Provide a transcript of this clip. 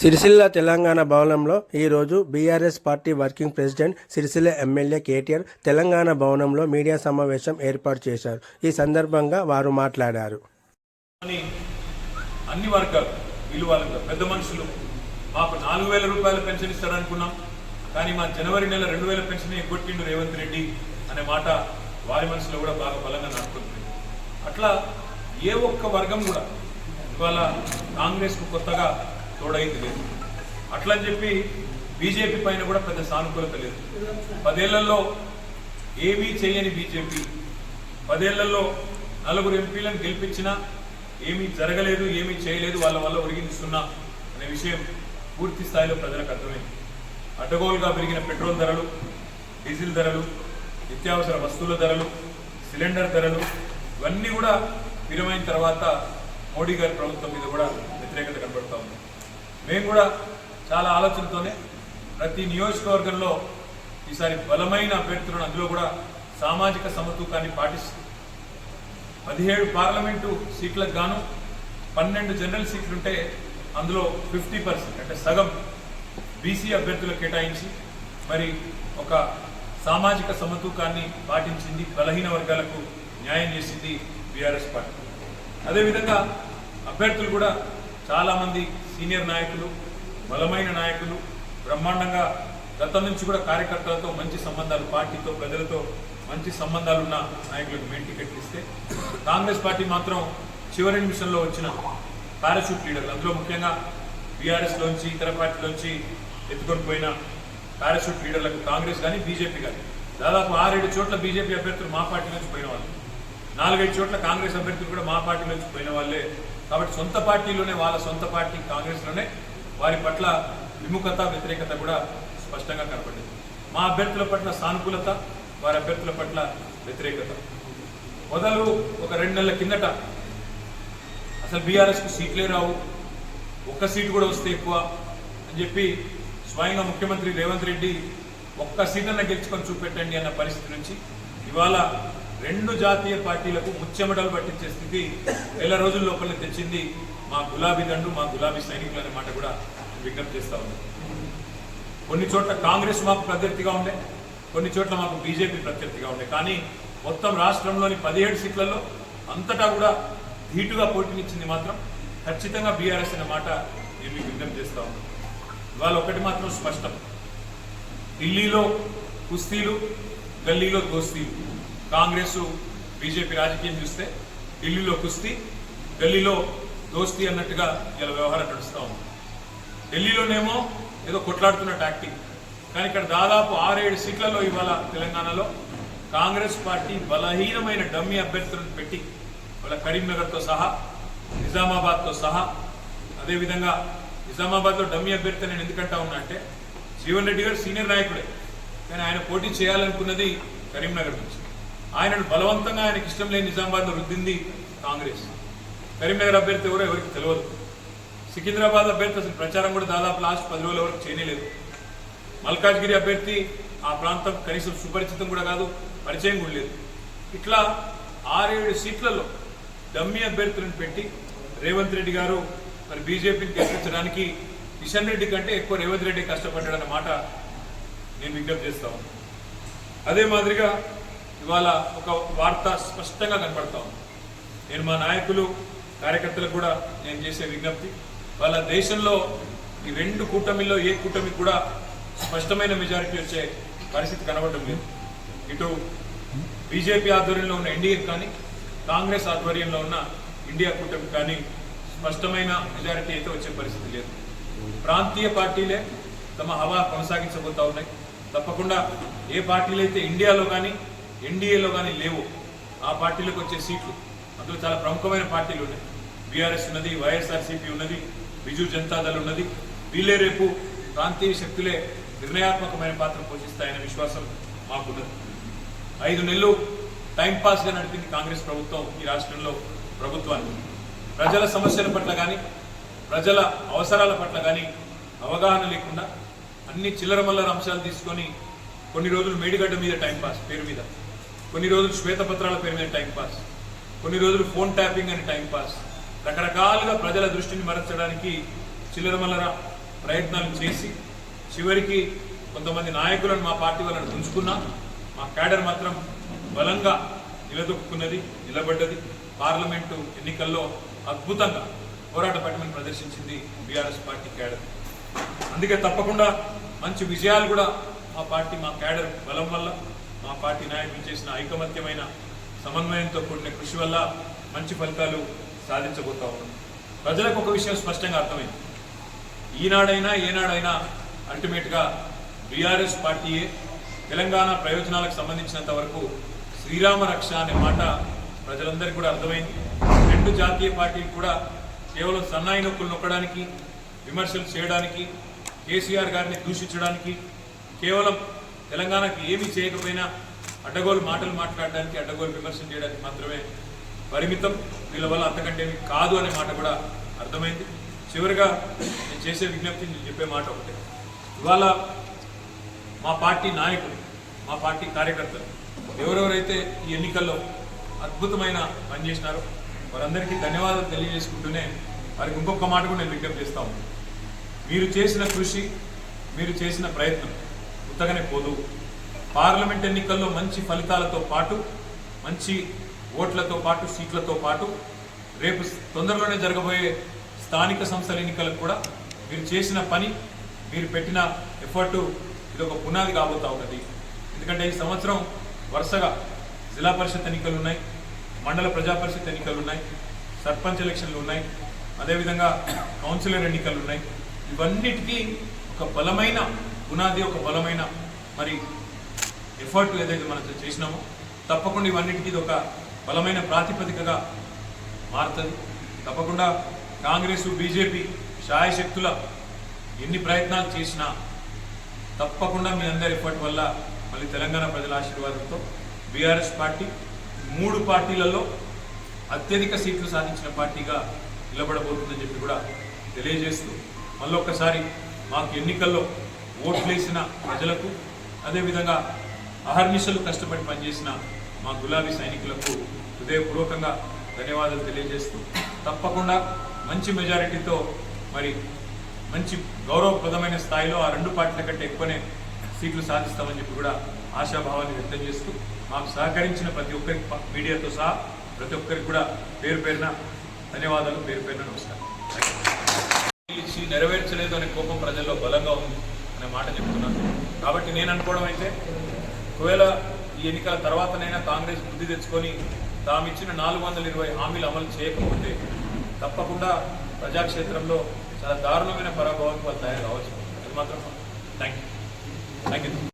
సిరిసిల్ల తెలంగాణ భవనంలో ఈరోజు BRS party working president Sircilla MLA KTR Telangana భవనంలో మీడియా సమావేశం ఏర్పాటు చేశారు. ఈ సందర్భంగా వారు మాట్లాడారు. అన్ని వర్గాలు పెద్ద మనుషులు. మాకు నాలుగు వేల రూపాయలు పెన్షన్ ఇస్తారనుకున్నాం. కానీ మా జనవరి నెల రెండు వేల పెన్షన్ ఎగ్గొట్టిండు రేవంత్ రెడ్డి అనే మాట వారి మనసులో కూడా బాగా బలంగా నడుపుతుంది అట్లా ఏ ఒక్క వర్గం కూడా ఇవాళ కాంగ్రెస్కు కొత్తగా తోడైంది లేదు. అట్లని చెప్పి బీజేపీ పైన కూడా పెద్ద సానుకూలత లేదు. పదేళ్ళలో ఏమీ చేయని బీజేపీ పదేళ్ళలో నలుగురు ఎంపీలను గెలిపించినా ఏమీ జరగలేదు ఏమీ చేయలేదు వాళ్ళ వల్ల ఒరిగింది సున్నా అనే విషయం పూర్తి స్థాయిలో ప్రజలకు అర్థమైంది. అడ్డగోలుగా పెరిగిన పెట్రోల్ ధరలు డీజిల్ ధరలు నిత్యావసర వస్తువుల ధరలు సిలిండర్ ధరలు ఇవన్నీ కూడా విరమైన తర్వాత మోడీ గారి ప్రభుత్వం మీద కూడా వ్యతిరేకత కనబడుతూ ఉంది. మేము కూడా చాలా ఆలోచనతోనే ప్రతి నియోజకవర్గంలో ఈసారి బలమైన అభ్యర్థులను అందులో కూడా సామాజిక సమతూకాన్ని పాటిస్తూ పదిహేడు పార్లమెంటు సీట్లకు గాను పన్నెండు జనరల్ సీట్లుంటే అందులో ఫిఫ్టీ పర్సెంట్ అంటే సగం బీసీ అభ్యర్థులకు కేటాయించి మరి ఒక సామాజిక సమతూకాన్ని పాటించింది బలహీన వర్గాలకు న్యాయం చేసింది బీఆర్ఎస్ పార్టీ. అదేవిధంగా అభ్యర్థులు కూడా చాలామంది సీనియర్ నాయకులు బలమైన నాయకులు బ్రహ్మాండంగా గతం నుంచి కూడా కార్యకర్తలతో మంచి సంబంధాలు పార్టీతో ప్రజలతో మంచి సంబంధాలు ఉన్న నాయకులకు మెయిన్ టికెట్ ఇస్తే కాంగ్రెస్ పార్టీ మాత్రం చివరి నిమిషంలో వచ్చిన పారాషూట్ లీడర్లు అందులో ముఖ్యంగా బీఆర్ఎస్లోంచి ఇతర పార్టీలోంచి ఎత్తుకొని పోయిన పారాషూట్ లీడర్లకు కాంగ్రెస్ కానీ బీజేపీ కానీ దాదాపు ఆరేడు చోట్ల బీజేపీ అభ్యర్థులు మా పార్టీ నుంచి పోయిన వాళ్ళు. నాలుగైదు చోట్ల కాంగ్రెస్ అభ్యర్థులు కూడా మా పార్టీ నుంచి పోయిన వాళ్ళే. కాబట్టి సొంత పార్టీలోనే వాళ్ళ సొంత పార్టీ కాంగ్రెస్లోనే వారి పట్ల విముఖత వ్యతిరేకత కూడా స్పష్టంగా కనపడింది. మా అభ్యర్థుల పట్ల సానుకూలత వారి అభ్యర్థుల పట్ల వ్యతిరేకత. మొదలు ఒక రెండు నెలల కిందట అసలు బీఆర్ఎస్కు సీట్లే రావు. ఒక్క సీటు కూడా వస్తే ఎక్కువ అని చెప్పి స్వయంగా ముఖ్యమంత్రి రేవంత్ రెడ్డి ఒక్క సీటన్న గెలుచుకొని చూపెట్టండి అన్న పరిస్థితి నుంచి ఇవాళ రెండు జాతీయ పార్టీలకు ముచ్చెమటలు పట్టించే స్థితి నెల రోజుల లోపల తెచ్చింది మా గులాబీ దండు మా గులాబీ సైనికులు అనే మాట కూడా విజ్ఞప్తి చేస్తా ఉంది. కొన్ని చోట్ల కాంగ్రెస్ మాకు ప్రత్యర్థిగా ఉండే కొన్ని చోట్ల మాకు బీజేపీ ప్రత్యర్థిగా ఉండే. కానీ మొత్తం రాష్ట్రంలోని పదిహేడు సీట్లలో అంతటా కూడా ధీటుగా పోటీనిచ్చింది మాత్రం ఖచ్చితంగా బీఆర్ఎస్ అనే మాట నేను మీకు విజ్ఞప్తి చేస్తా ఉన్నాను. ఇవాళ ఒకటి మాత్రం స్పష్టం. ఢిల్లీలో కుస్తీలు గల్లీలో దోస్తీలు. కాంగ్రెస్ బీజేపీ రాజకీయం చూస్తే ఢిల్లీలో కుస్తీ ఢిల్లీలో దోస్తీ అన్నట్టుగా ఇలా వ్యవహారం నడుస్తూ ఉంది. ఢిల్లీలోనేమో ఏదో కొట్లాడుతున్న టాక్టిక్ కానీ ఇక్కడ దాదాపు ఆరేడు సీట్లలో ఇవాళ తెలంగాణలో కాంగ్రెస్ పార్టీ బలహీనమైన డమ్మీ అభ్యర్థులను పెట్టి వాళ్ళ కరీంనగర్తో సహా నిజామాబాద్తో సహా అదేవిధంగా నిజామాబాద్లో డమ్మీ అభ్యర్థి నేను ఎందుకంటా ఉన్నా అంటే జీవన్ రెడ్డి గారు సీనియర్ నాయకుడే. కానీ ఆయన పోటీ చేయాలనుకున్నది కరీంనగర్ నుంచి. ఆయనను బలవంతంగా ఆయనకి ఇష్టం లేని నిజామాబాద్లో రుద్దింది కాంగ్రెస్. కరీంనగర్ అభ్యర్థి ఎవరో ఎవరికి తెలియదు సికింద్రాబాద్ అభ్యర్థి అసలు ప్రచారం కూడా దాదాపు లాస్ట్ పది రోజుల వరకు చేయలేదు. మల్కాజ్గిరి అభ్యర్థి ఆ ప్రాంతం కనీసం సుపరిచితం కూడా కాదు పరిచయం కూడా లేదు. ఇట్లా ఆరేడు సీట్లలో డమ్మీ అభ్యర్థులను పెట్టి రేవంత్ రెడ్డి గారు మరి బీజేపీని గెలిపించడానికి కిషన్ రెడ్డి కంటే ఎక్కువ రేవంత్ రెడ్డి కష్టపడ్డాడన్న మాట నేను విజ్ఞప్తి చేస్తా ఉన్నాను అదే మాదిరిగా ఇవాళ ఒక వార్త స్పష్టంగా కనపడతా ఉంది. నేను మా నాయకులు కార్యకర్తలకు కూడా నేను చేసే విజ్ఞప్తి వాళ్ళ దేశంలో ఈ రెండు కూటమిల్లో ఏ కూటమికి కూడా స్పష్టమైన మెజారిటీ వచ్చే పరిస్థితి కనబడడం లేదు. ఇటు బీజేపీ ఆధ్వర్యంలో ఉన్న ఎన్డీఏ కానీ కాంగ్రెస్ ఆధ్వర్యంలో ఉన్న ఇండియా కూటమి కానీ స్పష్టమైన మెజారిటీ అయితే వచ్చే పరిస్థితి లేదు. ప్రాంతీయ పార్టీలే తమ హవా కొనసాగించబోతా ఉన్నాయి. తప్పకుండా ఏ పార్టీలు అయితే ఇండియాలో కానీ ఎన్డీఏలో కానీ లేవు. ఆ పార్టీలకు వచ్చే సీట్లు. అందులో చాలా ప్రముఖమైన పార్టీలు ఉన్నాయి. బీఆర్ఎస్ ఉన్నది వైఎస్ఆర్సీపీ ఉన్నది బిజు జనతాదళ్ ఉన్నది. వీళ్ళే రేపు ప్రాంతీయ శక్తులే నిర్ణయాత్మకమైన పాత్ర పోషిస్తాయనే విశ్వాసం మాకున్నది. ఐదు నెలలు టైంపాస్గా నడిపింది కాంగ్రెస్ ప్రభుత్వం ఈ రాష్ట్రంలో ప్రభుత్వాన్ని ప్రజల సమస్యల పట్ల కానీ ప్రజల అవసరాల పట్ల కానీ అవగాహన లేకుండా అన్ని చిల్లరమల్లర అంశాలు తీసుకొని కొన్ని రోజులు మేడిగడ్డ మీద టైంపాస్ పేరు మీద. కొన్ని రోజులు శ్వేతపత్రాల పేరు మీద టైంపాస్ కొన్ని రోజులు ఫోన్ ట్యాపింగ్ అని టైంపాస్ రకరకాలుగా ప్రజల దృష్టిని మరచడానికి చిల్లర మల్లర ప్రయత్నాలు చేసి చివరికి కొంతమంది నాయకులను మా పార్టీ వాళ్ళని ఉంచుకున్నా మా క్యాడర్ మాత్రం బలంగా నిలదొక్కున్నది నిలబడ్డది. పార్లమెంటు ఎన్నికల్లో అద్భుతంగా పోరాట పటిమను ప్రదర్శించింది బీఆర్ఎస్ పార్టీ క్యాడర్. అందుకే తప్పకుండా మంచి విజయాలు కూడా మా పార్టీ మా క్యాడర్ బలం వల్ల మా పార్టీ నాయకులు చేసిన ఐకమత్యమైన సమన్వయంతో కూడిన కృషి వల్ల మంచి ఫలితాలు సాధించబోతా ఉన్నాం. ప్రజలకు ఒక విషయం స్పష్టంగా అర్థమైంది. ఈనాడైనా ఏనాడైనా అల్టిమేట్గా బీఆర్ఎస్ పార్టీయే తెలంగాణ ప్రయోజనాలకు సంబంధించినంత వరకు శ్రీరామ రక్ష అనే మాట ప్రజలందరికీ కూడా అర్థమైంది. రెండు జాతీయ పార్టీలు కూడా కేవలం సన్నాయి నొక్కులు నొక్కడానికి విమర్శలు చేయడానికి కేసీఆర్ గారిని దూషించడానికి కేవలం తెలంగాణకి ఏమీ చేయకపోయినా అడ్డగోలు మాటలు మాట్లాడడానికి అడ్డగోలు విమర్శలు చేయడానికి మాత్రమే పరిమితం. వీళ్ళ వల్ల అంతకంటే కాదు అనే మాట కూడా అర్థమైంది. చివరిగా నేను చేసే విజ్ఞప్తి నేను చెప్పే మాట ఒకటే. ఇవాళ మా పార్టీ నాయకులు మా పార్టీ కార్యకర్తలు ఎవరెవరైతే ఈ ఎన్నికల్లో అద్భుతమైన పని చేసినారో వారందరికీ ధన్యవాదాలు తెలియజేసుకుంటూనే వారికి ఇంకొక మాట కూడా నేను విజ్ఞప్తి చేస్తా ఉన్నాను మీరు చేసిన కృషి మీరు చేసిన ప్రయత్నం ఉత్తగానే పోదు. పార్లమెంట్ ఎన్నికల్లో మంచి ఫలితాలతో పాటు మంచి ఓట్లతో పాటు సీట్లతో పాటు రేపు తొందరలోనే జరగబోయే స్థానిక సంస్థల ఎన్నికలకు కూడా మీరు చేసిన పని మీరు పెట్టిన ఎఫర్ట్ ఇది ఒక పునాది కాబోతా ఉన్నది. ఎందుకంటే ఈ సంవత్సరం వరుసగా జిల్లా పరిషత్ ఎన్నికలు ఉన్నాయి మండల ప్రజా పరిషత్ ఎన్నికలు ఉన్నాయి సర్పంచ్ ఎలక్షన్లు ఉన్నాయి అదేవిధంగా కౌన్సిలర్ ఎన్నికలు ఉన్నాయి. ఇవన్నిటికీ ఒక బలమైన పునాది ఒక బలమైన మరి ఎఫర్ట్ ఏదైతే మనం చేసినామో తప్పకుండా ఇవన్నిటికీ ఇది ఒక బలమైన ప్రాతిపదికగా మారుతుంది. తప్పకుండా కాంగ్రెస్ బీజేపీ శాయశక్తుల ఎన్ని ప్రయత్నాలు చేసినా తప్పకుండా మీ అందరి ఎఫర్ట్ వల్ల మళ్ళీ తెలంగాణ ప్రజల ఆశీర్వాదంతో బీఆర్ఎస్ పార్టీ మూడు పార్టీలలో అత్యధిక సీట్లు సాధించిన పార్టీగా నిలబడబోతుందని చెప్పి కూడా తెలియజేస్తూ మళ్ళొక్కసారి మాకు ఎన్నికల్లో ఓట్లేసిన ప్రజలకు అదేవిధంగా అహర్నిశలు కష్టపడి పనిచేసిన మా గులాబీ సైనికులకు హృదయపూర్వకంగా ధన్యవాదాలు తెలియజేస్తూ తప్పకుండా మంచి మెజారిటీతో మరి మంచి గౌరవప్రదమైన స్థాయిలో ఆ రెండు పార్టీల కంటే ఎక్కువనే సీట్లు సాధిస్తామని చెప్పి కూడా ఆశాభావాన్ని వ్యక్తం చేస్తూ మాకు సహకరించిన ప్రతి ఒక్కరికి మీడియాతో సహా ప్రతి ఒక్కరికి కూడా పేరు పేరున ధన్యవాదాలు పేరు పేరున నమస్కారం. ఇచ్చి నెరవేర్చలేదు అనే కోపం ప్రజల్లో బలంగా ఉంది. అనే మాట చెప్తున్నాను. కాబట్టి నేను అనుకోవడం అయితే ఒకవేళ ఈ ఎన్నికల తర్వాతనైనా కాంగ్రెస్ బుద్ధి తెచ్చుకొని తాము ఇచ్చిన నాలుగు వందల ఇరవై హామీలు అమలు చేయకపోతే తప్పకుండా ప్రజాక్షేత్రంలో చాలా దారుణమైన పరాభవానికి వాళ్ళు తయారు కావచ్చు. అది మాత్రం థ్యాంక్ యూ థ్యాంక్ యూ